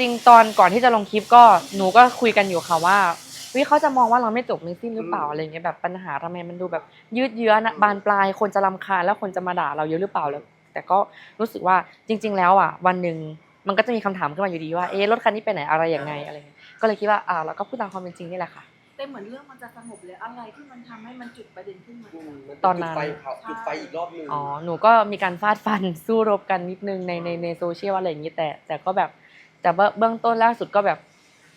ริง ๆ ตอนก่อนที่จะลงคลิปก็หนูก็คุยกันอยู่ค่ะว่าวิเขาจะมองว่าเราไม่จบไม่สิ้นหรือเปล่าอะไรเงี้ยแบบปัญหาทำไมมันดูแบบยืดเยื้อนะบานปลายคนจะรำคาญแล้วคนจะมาด่าเราเยอะหรือเปล่าแล้ว แต่ก็รู้สึกว่าจริง ๆ แล้วอะ วันหนึ่งมันก็จะมีคำถามขึ้นมาอยู่ดีว่าเอ๊ะรถคันนี้ไปไหนอะไรยังไงอะไรเงี้ยก็เลยคิดว่าอ่าเราก็พูดตามความเป็นจริงนี่แหละค่ะ แต่เหมือนเรื่องมันจะสงบเลยอะไรที่มันทำให้มันจุดประเด็นขึ้นมา อืมมัตอนนั้น จุดไฟเผาจุดไฟอีกรอบหนึงอ๋อ หนูก็มีการฟาดฟันสู้รบกันนิดนึงในในในโซเชียลอะไรอย่างนี้แต่แต่ก็แบบ แต่ว่าเบื้องต้นล่าสุดก็แบบ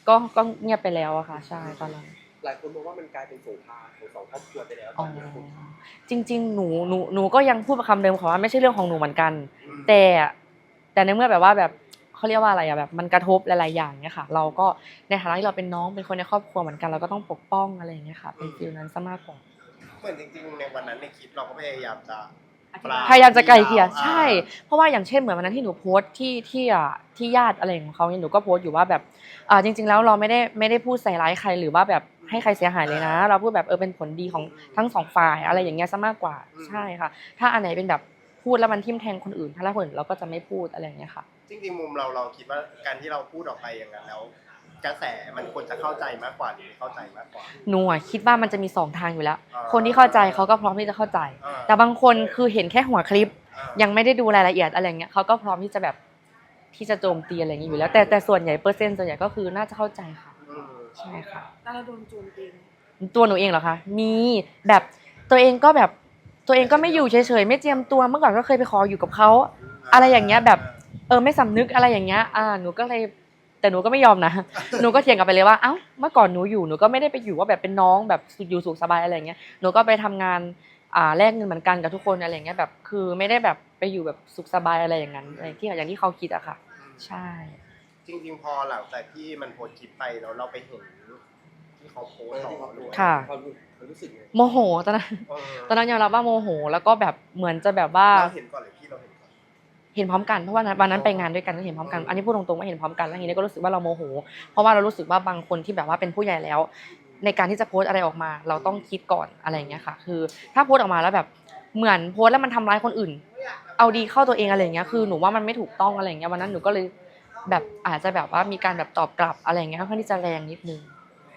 ก็ก็เงียบไปแล้วอะค่ะ ใช่ตอนนั้นหลายคนมองว่ามันกลายเป็นสงครามของสองครอบครัวไปแล้วตอ๋ออนนี้คุณจริง ๆ หนูหนูหนูก็ยังพูดคำเดิมค่ะว่าไม่ใช่เรื่องของหนูเหมือนกันอืมแต่แต่ในเมื่อแบบว่าแบบเขาเรียกว่าอะไรอะแบบ มันกระทบหลายๆอย่างเนี่ยค่ะ เราก็ในฐานะที่เราเป็นน้องเป็นคนในครอบครัวเหมือนกันเราก็ต้องปกป้องอะไรอย่างเงี้ยค่ะ เป็นฟิลนั้นซะมากกว่า เหมือนจริงๆ ในวันนั้นในคลิปเราก็พยายามจะอธิบาย พยายามจะไกลเกลี่ยอ่าใช่ เพราะว่าอย่างเช่นเหมือนวันนั้นที่หนูโพสต์ที่ที่อะที่ญาติอะไรของเขาเนี่ยหนูก็โพสต์อยู่ว่าแบบอ่าจริง ๆ แล้วเราไม่ได้ไม่ได้พูดใส่ร้ายใครหรือว่าแบบให้ใครเสียหายเลยนะ เราพูดแบบเออเป็นผลดีของทั้งสองฝ่ายอะไรอย่างเงี้ยซะมากกว่าใช่ค่ะ ถ้าอันไหนเป็นแบบพูดแล้วมันทิ่มแทงคนอื่นถ้าละคนอื่นเราก็จะไม่พูดอะไรอย่างเงี้ยค่ะ จริงๆมุมเราเราคิดว่าการที่เราพูดออกไปอย่างนั้นแล้ว กระแสมันควรจะเข้าใจมากกว่าหรือไม่เข้าใจมากกว่า หนูอะคิดว่ามันจะมีสองทางอยู่แล้ว อ่าคนที่เข้าใจเขาก็พร้อมที่จะเข้าใจ อ่า แต่บางคนคือเห็นแค่หัวคลิปอ่ายังไม่ได้ดูรายละเอียดอะไรเงี้ยเขาก็พร้อมที่จะแบบที่จะโจมตีอะไรอย่างงี้อยู่แล้ว แต่แต่ส่วนใหญ่เปอร์เซ็นต์ส่วนใหญ่ก็คือน่าจะเข้าใจค่ะอืมใช่ค่ะ แต่เราโดนโจมตีไหมตัวหนูเองเหรอคะ มีแบบตัวเองก็แบบตัวเองก็ไม่อยู่เฉยๆไม่เจียมตัวเมื่อก่อนก็เคยไปขออยู่กับเขา อะไรอย่างเงี้ยแบบ เออไม่สำนึกอะไรอย่างเงี้ยอ่าหนูก็เลย แต่หนูก็ไม่ยอมนะ หนูก็เถียงกลับไปเลยว่าเอ้าเมื่อก่อนหนูอยู่หนูก็ไม่ได้ไปอยู่ว่าแบบเป็นน้องแบบอยู่สุขสบายอะไรอย่างเงี้ยหนูก็ไปทำงานอ่าแลกเงินเหมือนกันกับทุกคนอะไรอย่างเงี้ยแบบคือไม่ได้แบบไปอยู่แบบสุขสบายอะไรอย่างนั้นอะไรที่อย่างที่เขาคิดอะค่ะ ใช่ จริง ๆ พอหลังจากที่มันโพสต์คลิปไปแล้วเราไปเห็นที่เขาโพสต์ต่อด้วยค่ะความความรู้สึกไงโมโหตอนนั้นเออตอนนั้นยอมรับว่าโมโห แล้วก็แบบเหมือนจะแบบว่าเราเห็นก่อนเลยพี่เราเห็นก่อน เห็นพร้อมกันเพราะว่าวันนั้นไปงานด้วยกันก็เห็นพร้อมกันอันนี้พูดตรงๆว่าเห็นพร้อมกันแล้วทีนี้ก็รู้สึกว่าเราโมโห เพราะว่าเรารู้สึกว่าบางคนที่แบบว่าเป็นผู้ใหญ่แล้ว ในการที่จะโพสต์อะไรออกมา เราต้องคิดก่อนอะไรอย่างเงี้ยค่ะ คือ ถ้าโพสต์ออกมาแล้วแบบเหมือนโพสต์แล้วมันทำร้ายคนอื่น เอาดีเข้าตัวเองอะไรอย่างเงี้ยคือหนูว่ามันไม่ถูกต้องอะไรอย่างเงี้ยวันนั้นหนูก็เลยแบบอาจจะแบบว่ามีการแบบตอบกลับอะไรอย่างเงี้ยค่อนข้างที่จะแรงนิดนึง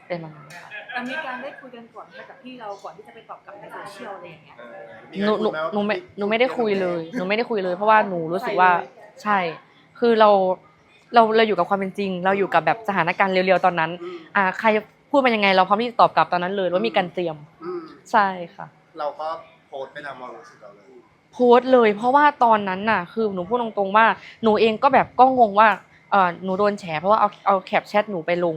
เป็นประมาณนั้นค่ะ แต่มีการได้คุยกันก่อนไหมกับพี่เราก่อนที่จะไปตอบกลับในโซเชียลอะไรอย่างเงี้ยเออหนูหนูหนูไม่หนูไม่ได้คุยเลยหนูไม่ได้คุยเลย เพราะว่าหนูรู้สึกว่าใช่ คือเราเราเราอยู่กับความเป็นจริง เราอยู่กับแบบสถานการณ์เรียวๆตอนนั้นอืมอ่า ใครพูดมายังไง เราพร้อมที่จะตอบกลับตอนนั้นเลยว่ามีการเตรียมอืมใช่ค่ะ เราก็โพสต์ไปตามความรู้สึกเราเลยโพสต์เลย เพราะว่าตอนนั้นน่ะ คือหนูพูดตรงๆว่าหนูเองก็แบบก็งงว่าเออหนูโดนแฉเพราะว่าเอาเอาแคปแชทหนูไปลง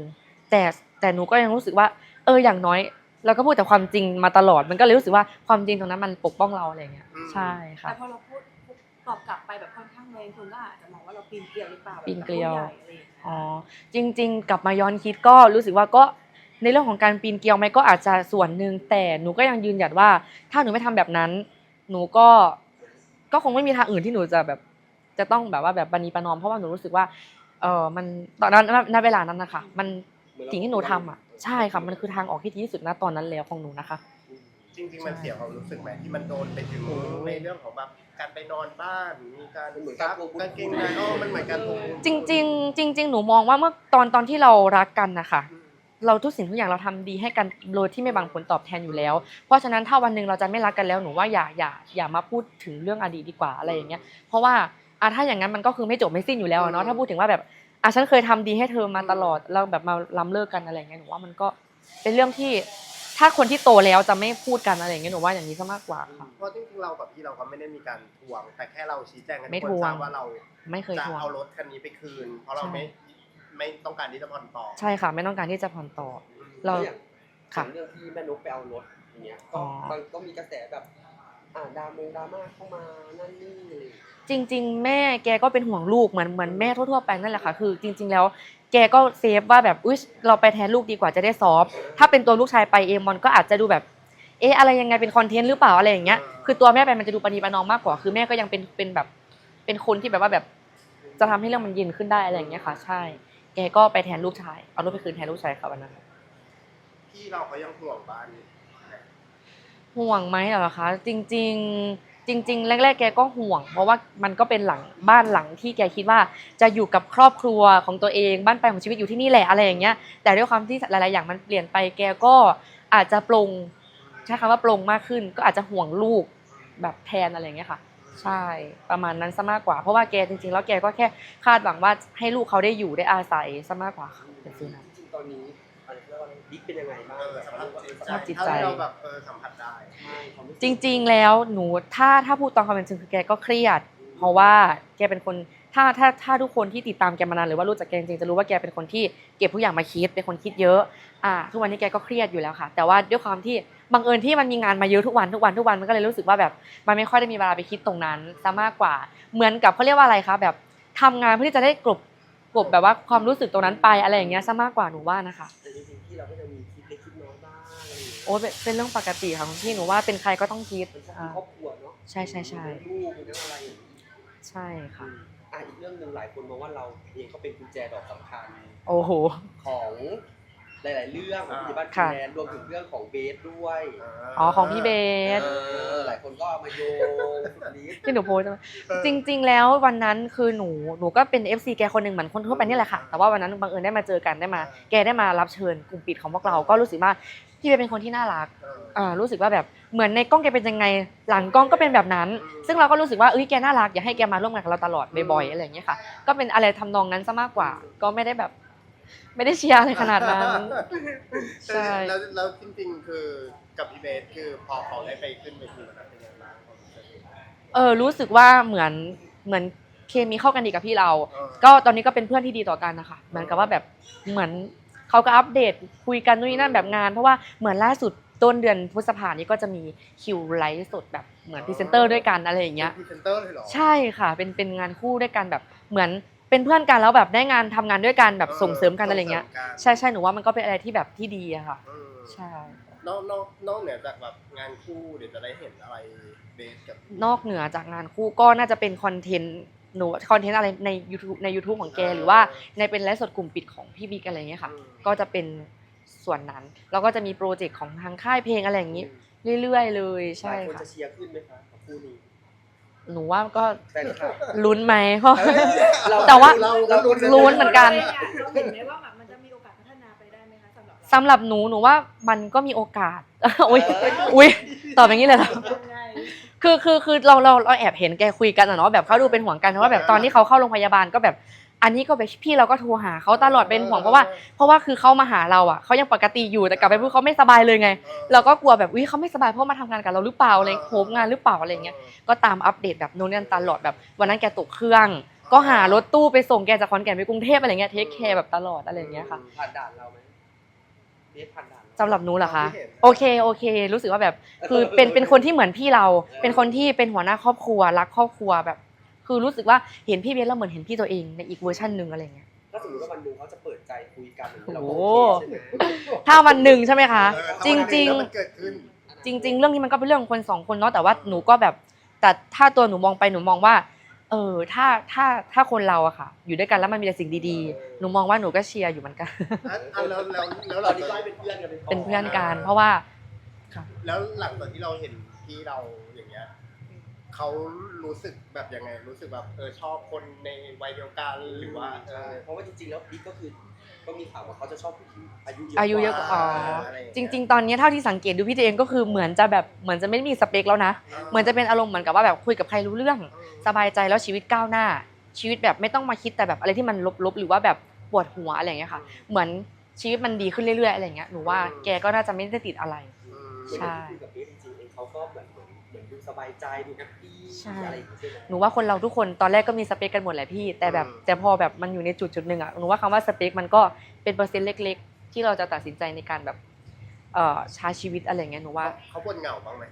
แต่แต่หนูก็ยังรู้สึกว่า เอออย่างน้อย เราก็พูดแต่ความจริงมาตลอดมันก็เลยรู้สึกว่าความจริงตรงนั้นมันปกป้องเราอะไรอย่างเงี้ยอืม ใช่ค่ะ แต่พอเราพูดตอบกลับไปแบบค่อนข้างแรงคนก็อาจจะมองว่าเราปีนเกลียวหรือเปล่าแบบปีนเกลียว ผู้ใหญ่อะไรอย่างเงี้ยอ๋อจริง ๆ กลับมาย้อนคิดก็รู้สึกว่าก็ในเรื่องของการปีนเกลียวไหมก็อาจจะส่วนหนึ่งแต่หนูก็ยังยืนหยัดว่า ถ้าหนูไม่ทำแบบนั้น หนูก็ก็คงไม่มีทางอื่นที่หนูจะแบบจะต้องแบบว่าแบบบันีประนอมเพราะว่าหนูรู้สึกว่าเออมันตอนนั้นณณเวลานั้นนะคะมัน สิ่งที่หนูทำอะใช่ค่ะมันคือทางออกที่ดีที่สุดณตอนนั้นแล้วของหนูนะคะ จริงๆมันเสียความรู้สึกไหมที่มันโดนไปถึงในเรื่องของแบบการไปนอนบ้านมีการมันเหมือนการทวงบุญกางเกงในเออมันเหมือนการทวงบุญจริง ๆ จริง ๆ หนูมองว่าเมื่อตอนตอนที่เรารักกันนะคะอืมเราทุกสิ่งทุกอย่างเราทำดีให้กันโดยที่ไม่บังผลตอบแทนอยู่แล้ว เพราะฉะนั้นถ้าวันหนึ่งเราจะไม่รักกันแล้วหนูว่าอย่าอย่าอย่ามาพูดถึงเรื่องอดีตดีกว่าอะไรอย่างเงี้ย เพราะว่าอะถ้าอย่างนั้นมันก็คือไม่จบไม่สิ้นอยู่แล้วอะเนาะถ้าพูดถึงว่าแบบ อะฉันเคยทำดีให้เธอมาตลอดเราแบบมาล้ำเลิกกันอะไรอย่างเงี้ยหนูว่ามันก็เป็นเรื่องที่ถ้าคนที่โตแล้วจะไม่พูดกันอะไรอย่างเงี้ยหนูว่าอย่างนี้ซะมากกว่าค่ะเพราะจริงๆเรากับพี่เราก็ไม่ได้มีการทวง แต่แค่เราชี้แจงกันไม่ทุกคนทวงทราบว่าเราไม่เคยจะทวงเอารถคันนี้ไปคืน เพราะเราใช่ไม่ไม่ต้องการที่จะผ่อนต่อ ใช่ค่ะ ไม่ต้องการที่จะผ่อนต่อ เราแล้วอย่างค่ะเรื่องที่แม่นกไปเอารถอย่างเงี้ยอ๋ก็อมันก็มีกระแสแบบ อ่าดรามงดราม่าเข้ามานั่นนี่อะไรอย่างเงี้ยจริง ๆ แม่แกก็เป็นห่วงลูกเหมือนเหมือนแม่ทั่วๆไปนั่นแหละค่ะคือจริง ๆ แล้วแกก็เซฟว่าแบบอุ้ยเราไปแทนลูกดีกว่าจะได้ซอฟต์ถ้าเป็นตัวลูกชายไปเองมันก็อาจจะดูแบบเอ๊ะอะไรยังไงเป็นคอนเทนต์หรือเปล่าอะไรอย่างเงี้ยคือตัวแม่ไปมันจะดูปณีประนอมมากกว่าคือแม่ก็ยังเป็นเป็นแบบเป็นคนที่แบบว่าแบบจะทำให้เรื่องมันเย็นขึ้นได้อะไรอย่างเงี้ยค่ะ ใช่ แกก็ไปแทนลูกชายเอารถไปคืนแทนลูกชายค่ะวันนั้น พี่เราเขายังห่วงบ้านอยู่ ห่วงไหมเหรอคะ จริงๆจจริง ๆ แรก ๆ แกก็ห่วง เพราะว่ามันก็เป็นหลังบ้านหลังที่แกคิดว่าจะอยู่กับครอบครัวของตัวเองบ้านปลายของชีวิตอยู่ที่นี่แหละอะไรอย่างเงี้ยแต่ด้วยความที่หลาย ๆ อย่างมันเปลี่ยนไปแกก็อาจจะปลงใช้คำว่าปลงมากขึ้น ก็อาจจะห่วงลูกแบบแทนอะไรอย่างเงี้ยค่ะใช่ประมาณนั้นซะมากกว่า เพราะว่าแกจริง ๆ แล้วแกก็แค่คาดหวังว่าให้ลูกเขาได้อยู่ได้อาศัยซะมากกว่าค่ะเป็นฟิลนั้นจริงๆตอนนี้ บิ๊กเป็นยังไงบ้างเออสภาพสภาพจิตใจเท่าที่เราแบบเออสัมผัสได้ใช่ความรู้สึกจริง ๆ แล้วหนูถ้าถ้าพูดตามความเป็นจริงคือแกก็เครียด เพราะว่าแกเป็นคนถ้าถ้าถ้าทุกคนที่ติดตามแกมานานหรือว่ารู้จักแกจริงๆจะรู้ว่าแกเป็นคนที่เก็บทุกอย่างมาคิดเป็นคนคิดเยอะอ่าทุกวันนี้แกก็เครียดอยู่แล้วค่ะ แต่ว่าด้วยความที่บังเอิญที่มันมีงานมาเยอะทุกวันทุกวันทุกวันมันก็เลยรู้สึกว่าแบบมันไม่ค่อยได้มีเวลาไปคิดตรงนั้นซะมากกว่า เหมือนกับเขาเรียกว่าอะไรคะแบบทำงานเพื่อที่จะได้กลบกลบแบบว่าความรู้สึกตรงนั้นไปอะไรอย่างเงี้ยซะมากกว่าหนูว่านะคะแต่ จริงๆที่เราก็จะมีคิดเล็กคิดน้อยบ้างอะไรอย่างเงี้ยโอ้เป็นเป็นเรื่องปกติค่ะคุณพี่หนูว่าเป็นใครก็ต้องคิดมันอ่า ครอบครัวเนาะใช่ใช่ใช่ มีลูกมีเรื่องอะไรอย่างนี้ใช่ค่ะ อะอีกเรื่องหนึ่งหลายคนมองว่าเราเองก็เป็นกุญแจดอกสำคัญโอ้โห ของ หลาย ๆ เรื่องของอ่าพิบัติค่ะแลนด์รวมถึงเรื่องของเบสด้วยอ๋อของพี่เบส เออหลายคนก็เอามาโยงสุดฤทธิ์ที่หนูโพสต์ใช่ไหมจริง ๆ แล้ววันนั้นคือหนูหนูก็เป็น FC แกคนหนึ่งเหมือนคนทั่วไปนี่แหละค่ะ แต่ว่าวันนั้นบังเอิญได้มาเจอกันได้มา แกได้มารับเชิญกลุ่มปิดของพวกเรา ก็รู้สึกว่าพี่เบสเป็นคนที่น่ารักเออ อ่ารู้สึกว่าแบบเหมือนในกล้องแกเป็นยังไง หลังกล้องก็เป็นแบบนั้นอืมซึ่งเราก็รู้สึกว่าเอ้ยแกน่ารักอยากให้แกมาร่วมงานกับเราตลอดบ่อยๆอะไรอย่างเงี้ยค่ะ ก็เป็นอะไรทำนองนั้นซะมากกว่า ก็ไม่ได้แบบ ไม่ได้เชียร์อะไรขนาดนั้น ใช่ แล้วแล้วจริงๆ คือกับพี่เบสคือพอเขาได้ไปขึ้นเวทีวันนั้นเป็นยังไงบ้างความรู้สึก เออรู้สึกว่าเหมือนเหมือนเคมีเข้ากันดีกับพี่เรา เออ ก็ตอนนี้ก็เป็นเพื่อนที่ดีต่อกันนะคะเหมือนกับว่าแบบเหมือนเขาก็อัปเดตคุยกันนู่นนี่นั่นแบบงาน เพราะว่าเหมือนล่าสุดต้นเดือนพฤษภานี้ก็จะมีคิวไลฟ์สดแบบเหมือนพรีเซนเตอร์ด้วยกันอะไรอย่างเงี้ย ป็นพรีเซนเตอร์เลยเหรอ ใช่ค่ะ เป็นเป็นงานคู่ด้วยกันแบบเหมือน เป็นเพื่อนกันแล้วแบบได้งานทำงานด้วยกันแบบส่งเสริมกันอะไรเงี้ย ส่งสริมกันใช่ใช่หนูว่ามันก็เป็นอะไรที่แบบที่ดีอะค่ะ อืมใช่ นอกนอกนอกเหนือจากแบบงานคู่เดี๋ยวจะได้เห็นอะไรเบสกับนอกเหนือจากงานคู่ก็น่าจะเป็นคอนเทนต์หนูคอนเทนต์อะไรใน YouTube ใน YouTube ของแกหรือว่าในเป็นไลฟ์สดกลุ่มปิดของพี่บิ๊กอะไรเงี้ยค่ะ อืมก็จะเป็นส่วนนั้น แล้วก็จะมีโปรเจกต์ของทางค่ายเพลงอะไรอย่างนี้ เรื่อยๆเลยหใช่ลายคนค่ะจะเชียร์ขึ้นไหมคะกับคู่นี้ หนูว่าก็แฟนคลับ ลุ้นไหมเพราะเอ้ยเราแต่ว่า เราเราลุ้นลุ้นเหมือนกัน เราเห็นไหมว่าแบบมันจะมีโอกาสพัฒนาไปได้ไหมคะสำหรับเราสำหรับหนูหนูว่ามันก็มีโอกาส อุ้ยอุ้ยตอบอย่างนี้เลยเหรอ ยังไงคือคือคือเราเราเราแอบเห็นแกคุยกันอะเนาะแบบเขาดูเป็นห่วงกันเพราะว่าแบบตอนที่เขาเข้าโรงพยาบาลก็แบบ อันนี้ก็แบบพี่เราก็โทรหาเขาตลอดเป็นห่วงเพราะว่าเพราะว่าคือเขามาหาเราอะเขายังปกติอยู่แต่กลับไปพูดเขาไม่สบายเลยไง เราก็กลัวแบบวิเขาไม่สบายเพราะมาทำงานกับเราหรือเปล่าอะไรโฮมงานหรือเปล่าอะไรเงี้ยก็ตามอัปเดตแบบโน่นนี่นั่นตลอดแบบวันนั้นแกตกเครื่อง ก็หารถตู้ไปส่งแกจากขอนแก่นไปกรุงเทพอะไรเงี้ยเทคแคร์แบบตลอดอะไรเงี้ยค่ะผ่านด่านเราไหมเบสผ่านด่านเราสำหรับหนูเหรอคะที่เห็นโอเคโอเค รู้สึกว่าแบบคือเป็นเป็นคนที่เหมือนพี่เรา เป็นคนที่เป็นหัวหน้าครอบครัวรักครอบครัวแบบ คือรู้สึกว่าเห็นพี่เบสแล้วเหมือนเห็นพี่ตัวเองในอีกเวอร์ชันหนึ่งอะไรเงี้ยถ้าสมมติว่าวันหนึ่งเขาจะเปิดใจคุยกันอย่างนี้เราโอ้ก็โหโอเคใช่ไหมถ้าวันหนึ่งใช่ไหมคะเออจริงจริงแล้วมันเกิดขึ้นๆจริง ๆ เรื่องนี้มันก็เป็นเรื่องของคนสองคนเนาะแต่ว่าหนูก็แบบ แต่ถ้าตัวหนูมองไปหนูมองว่า เออถ้าถ้าถ้าคนเราอะค่ะ อยู่ด้วยกันแล้วมันมีแต่สิ่งดีๆ หนูมองว่าหนูก็เชียร์อยู่เหมือนกันอะอะแล้วแล้วแล้วตเราอนนี้ก็ให้เป็นเพื่อนกันไปก่เป็นเพื่อนกัน เพราะว่าแล้วหลังจากที่เราเห็นพี่เราอย่าง เงี้ยเขารู้สึกแบบยังไง รู้สึกแบบเออชอบคนในวัยเดียวกันหรือว่าเอใช่อ เพราะว่าจริงๆแล้วบิ๊กก็คือก็มีข่าวว่าเขาจะชอบผู้หญิงอายุเยอะอายุเยอะกว่าอ๋อะไรย่าเยจริง ๆ ตอนนี้เท่าที่สังเกตดูพี่ตัวเองก็คือเหมือนจะแบบเหมือนจะไม่มีสเปคแล้วนะ เหมือนจะเป็นอารมณ์เหมือนกับว่าแบบคุยกับใครรู้เรื่อง สบายใจแล้วชีวิตก้าวหน้า ชีวิตแบบไม่ต้องมาคิดแต่แบบอะไรที่มันลบๆหรือว่าแบบปวดหัวอะไรอย่างเงี้ยค่ะ เหมือนชีวิตมันดีขึ้นเรื่อยๆอะไรอย่างเงี้ยหนูว่าแกก็น่าจะไม่ได้ติดอะไรอืมเหมือน ใช่ที่คุยกับบิ๊กจริงๆเองเขาก็เหมือนเหมือนเหมือนดูสบายใจดูแฮปปี้ใช่อะไรอย่างเงี้ยใช่ไหมหนูว่าคนเราทุกคนตอนแรกก็มีสเปคกันหมดแหละพี่ แต่แบบแต่พอแบบมันอยู่ในจุดจุดๆหนึ่งอะหนูว่าคำว่าสเปคมันก็เป็นเปอร์เซ็นต์เล็ก ๆ ที่เราจะตัดสินใจในการแบบเอ่อใช้ชีวิตอะไรอย่างเงี้ยหนูว่าเขาบ่นเหงาบ้างไหม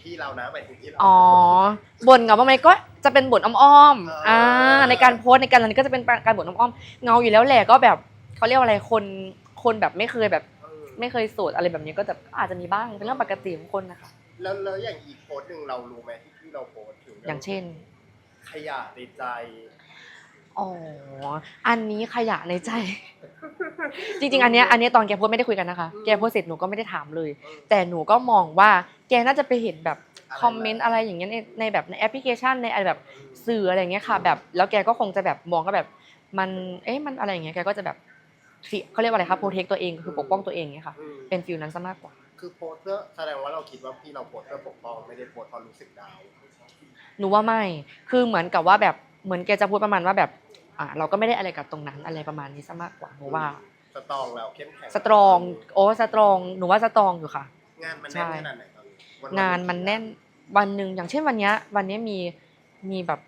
พี่เรานะหมายถึงพี่เราอ๋อบ่นเหงาบ้างไหมก็จะเป็นบ่นอ้อมๆอ่าอ่าในการโพสต์ในการอะไรก็จะเป็นการบ่นอ้อมๆเงาอยู่แล้วแหละก็แบบเขาเรียกว่าอะไรคนคนแบบไม่เคยแบบเออ ไม่เคยโสดอะไรแบบนี้ก็จะอาจจะมีบ้างเป็นเรื่องปกติของคนนะคะ แล้วแล้วอย่างอีกโพสต์หนึ่งเรารู้ไหมที่ที่เราโพสต์ถึงอย่างเช่น ขยะในใจอ๋อ อันนี้ขยะในใจ จริง ๆ อันเนี้ยอันเนี้ยตอนแกโพสต์ไม่ได้คุยกันนะคะ แกโพสต์เสร็จหนูก็ไม่ได้ถามเลย แต่หนูก็มองว่าแกน่าจะไปเห็นแบบคอมเมนต์อะไรอย่างเงี้ยในในแบบในแอปพลิเคชันในอะไรแบบสื่ออะไรอย่างเงี้ยค่ะ แบบแล้วแกก็คงจะแบบมองก็แบบมันเอ๊ะมันอะไรอย่างเงี้ยแกก็จะแบบ เขาเรียกว่าอะไรคะโปรเทคตัวเองคือปกป้องตัวเองเงี้ยค่ะอืมเป็นฟิลนั้นซะมากกว่า คือโพสต์เพื่อแสดงว่าเราคิดว่าพี่เราโพสต์เพื่อปกป้องไม่ได้โพสต์เพราะรู้สึกดาวหนูว่าไม่ คือเหมือนกับว่าแบบเหมือนแกจะพูดประมาณว่าแบบอ่าเราก็ไม่ได้อะไรกับตรงนั้นอะไรประมาณนี้ซะมากกว่าหนูว่าสตรองแล้วเข้มแข็งสตรองโอ้สตรองหนูว่าสตรองอยู่ค่ะ งานมันแน่นใช่ขนาดไหนตอนนี้วังานมันแน่นวันหนึ่งอย่างเช่นวันเนี้ยวันเนี้ยมีมีแบบ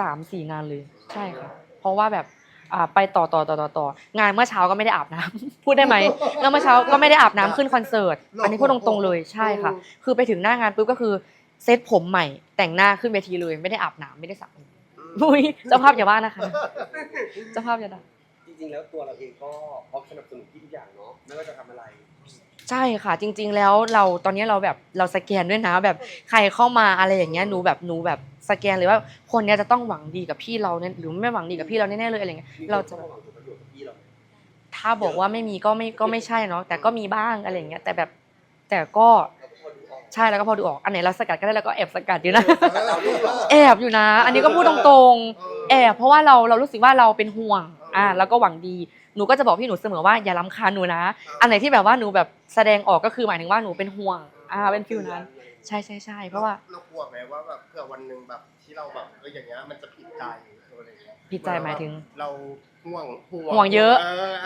สามสี่งานเลย ใช่ค่ะ เพราะว่าแบบอ่า ไปต่อต่อต่อต่อต่องานเมื่อเช้าก็ไม่ได้อาบน้ำ พูดได้ไหมงานเมื่อเช้าก็ไม่ได้อาบน้ำขึ้นคอนเสิร์ตอันนี้พูดตรงๆเลยใช่ค่ะ คือไปถึงหน้างานปุ๊บก็คือเซตผมใหม่ แต่งหน้าขึ้นเวทีเลยไม่ได้อาบน้ำไม่ได้สระผมอืมอุ้ยเจ้าภาพอย่าว่านะคะเจ้าภาพอย่าด่าจริงๆแล้วตัวเราเองก็พร้อมสนับสนุนพี่ทุกอย่างเนาะไม่ว่าจะทำอะไร ใช่ค่ะ จริง ๆ แล้วเราตอนนี้เราแบบเราสแกนด้วยนะแบบใครเข้ามาอะไรอย่างเงี้ยหนูแบบหนูแบบสแกนเลยว่าคนเนี้ยจะต้องหวังดีกับพี่เราเนี่ยหรือไม่หวังดีกับพี่เราแน่ๆเลยอะไรเงี้ยมีเราคนจะเข้ามาหวังผลประโยชน์กับพี่เราไหมถ้าบอกว่าไม่มีก็ไม่ก็ไม่ใช่เนาะแต่ก็มีบ้างอะไรอย่างเงี้ยแต่แบบแต่ก็เราก็พอดูออกใช่แล้วก็พอดูออกอันไหนเราสกัดก็ได้แล้วก็แอบสกัดอยู่นะ เราลูกเหรอแอบอยู่นะ อันนี้ก็พูดตรงๆ แอบเพราะว่าเราเรารู้สึกว่าเราเป็นห่วงอ่าแล้วก็หวังดี หนูก็จะบอกพี่หนูเสมอว่าอย่าล้ำคาญหนูนะ อันไหนที่แบบว่าหนูแบบแสดงออกก็คือหมายถึงว่าหนูเป็นห่วง อ่า เป็นฟิลนั้น ใช่ใช่ใช่เพราะว่า เรากลัวไหมว่าแบบเผื่อวันหนึ่งแบบที่เราแบบเอออย่างเงี้ยมันจะผิดใจอะไรอย่างเงี้ยผิดใจหมายถึง เรา ห่วงห่วงเยอะ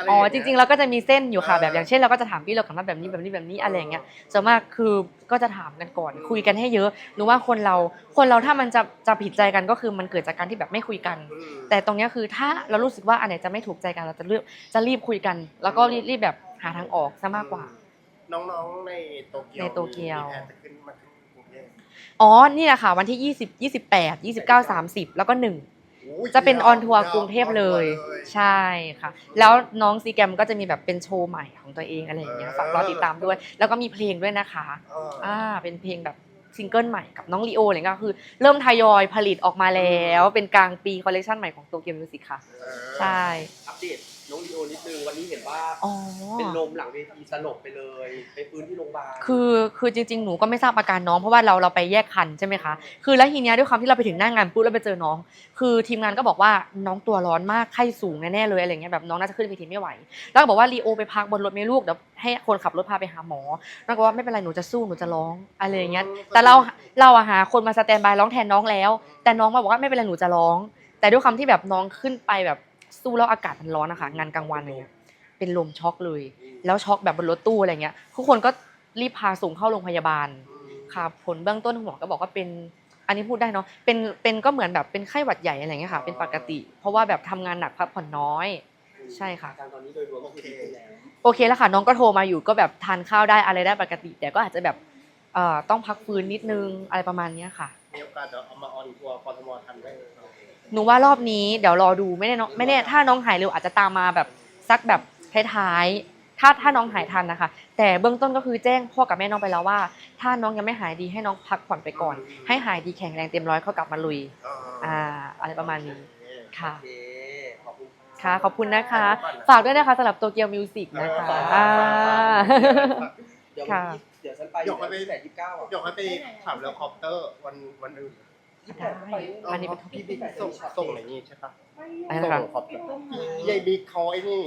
ะไอ๋อย่าจเยริง ๆ เราก็จะมีเส้นอยู่ค่ะเออแบบอย่างเช่นเราก็จะถามพี่เรากลับมาแบบนี้แบบนี้แบบนี้อะไรอย่างเงี้ยส่วนมากคือก็จะถามกันก่อน คุยกันให้เยอะหนูว่าคนเราคนเราถ้ามันจะจะผิดใจกันก็คือมันเกิดจากการที่แบบไม่คุยกันอืมแต่ตรงเนี้ยคือถ้าเรารู้สึกว่าอันไหนจะไม่ถูกใจกันเราจะเลือกจะรีบคุยกัน แล้วก็รีบรีบแบบหาทางออกซะมากกว่า น้องๆในโตเกียวในโตเกียวมีแผนจะขึ้นมาขึ้นกรุงเทพอ๋อนี่แหละค่ะวันที่ 20 28 29 30 แล้วก็1โอ้ย จะเป็นยาออนทัวร์ยาวกรุงเทพเลยออนทัวร์ใช่ค่ะ แล้วน้องซีแกรมก็จะมีแบบเป็นโชว์ใหม่ของตัวเองอะไรอย่างเงี้ยฝากรอติดตามด้วย แล้วก็มีเพลงด้วยนะคะเออออ่าเป็นเพลงแบบซิงเกิลใหม่กับน้องลีโออะไรเงี้ยก็คือ เริ่มทยอยผลิตออกมาแล้ว เป็นกลางปีคอลเลคชันใหม่ของโตเกียวมิวสิกค่ะเออใช่ อัปเดต น้องลีโอนิดนึงวันนี้เห็นว่าอ๋อ เป็นลมหลังเวทีสลบไปเลย ไปฟื้นที่โรงพยาบาลคือคือจริง ๆ หนูก็ไม่ทราบอาการน้องเพราะว่าเราเราไปแยกคันใช่ไหมคะ คือแล้วทีเนี้ยด้วยความที่เราไปถึงหน้างานปุ๊บแล้วไปเจอน้อง คือทีมงานก็บอกว่าน้องตัวร้อนมากไข้สูงแน่ๆเลยอะไรเงี้ยแบบน้องน่าจะขึ้นเวทีไม่ไหว แล้วก็บอกว่าลีโอไปพักบนรถไหม่ลูกเดี๋ยวให้คนขับรถพาไปหาหมอแล้วก็ว่าไม่เป็นไรหนูจะสู้หนูจะร้องอะไรอย่างเงี้ย แต่เราเราอะหาคนมาสแตนบายร้องแทนน้องแล้ว แต่น้องมาบอกว่าไม่เป็นไรหนูจะร้อง แต่ด้วยความที่แบบน้องขึ้นไปแบบ สู้แล้วอากาศมันร้อนนะคะงานกลางวันอะไรเงี้ยเป็นลมช็อกเลย แล้วช็อกแบบบนรถตู้อะไรเงี้ยทุกคนก็รีบพาส่งเข้าโรงพยาบาลค่ะผลเบื้องต้นหมอก็บอกว่าเป็นอันนี้พูดได้เนาะเป็นเป็นก็เหมือนแบบเป็นไข้หวัดใหญ่อะไรเงี้ยค่ะ เป็นปกติ เพราะว่าแบบทำงานหนักพักผ่อนน้อย ใช่ค่ะอาการตอนนี้โดยรวมก็คือดีขึ้นแล้วโอเคแล้วค่ะน้องก็โทรมาอยู่ก็แบบทานข้าวได้อะไรได้ปกติ แต่ก็อาจจะแบบเอ่อต้องพักฟื้นนิดนึงอะไรประมาณเนี้ยค่ะมีโอกาสจะเอามาออนทัวร์กทมทันไหม หนูว่ารอบนี้เดี๋ยวรอดูไม่แน่เนอะไม่แน่ถ้าน้องหายเร็วอาจจะตามมาแบบสักแบบท้ายๆถ้าถ้าน้องหายทันนะคะ แต่เบื้องต้นก็คือแจ้งพ่อกับแม่น้องไปแล้วว่า ถ้าน้องยังไม่หายดีให้น้องพักผ่อนไปก่อน ให้หายดีแข็งแรงเต็มร้อยเขากลับมาลุยอ่าอะไรประมาณนี้ ค่ะ โอเคขอบคุณค่ะ ขอบคุณนะคะ ฝากด้วยนะคะสำหรับโตเกียวมิวสิกนะคะเออฝากอ่า เดี๋ยวค่ะวันที่เดี๋ยวฉันไปหยกไป แต่ยี่สิบเก้าอะ เดี๋ยวให้ไปขับเรือคอปเตอร์วันวันอื่นได้ อันนี้เป็นพี่บิ๊กส่งส่งอะไรนี่ใช่ปะอะไรส่นะคะงคอปเตอร์ยายบิ๊กเขาไอ้นี่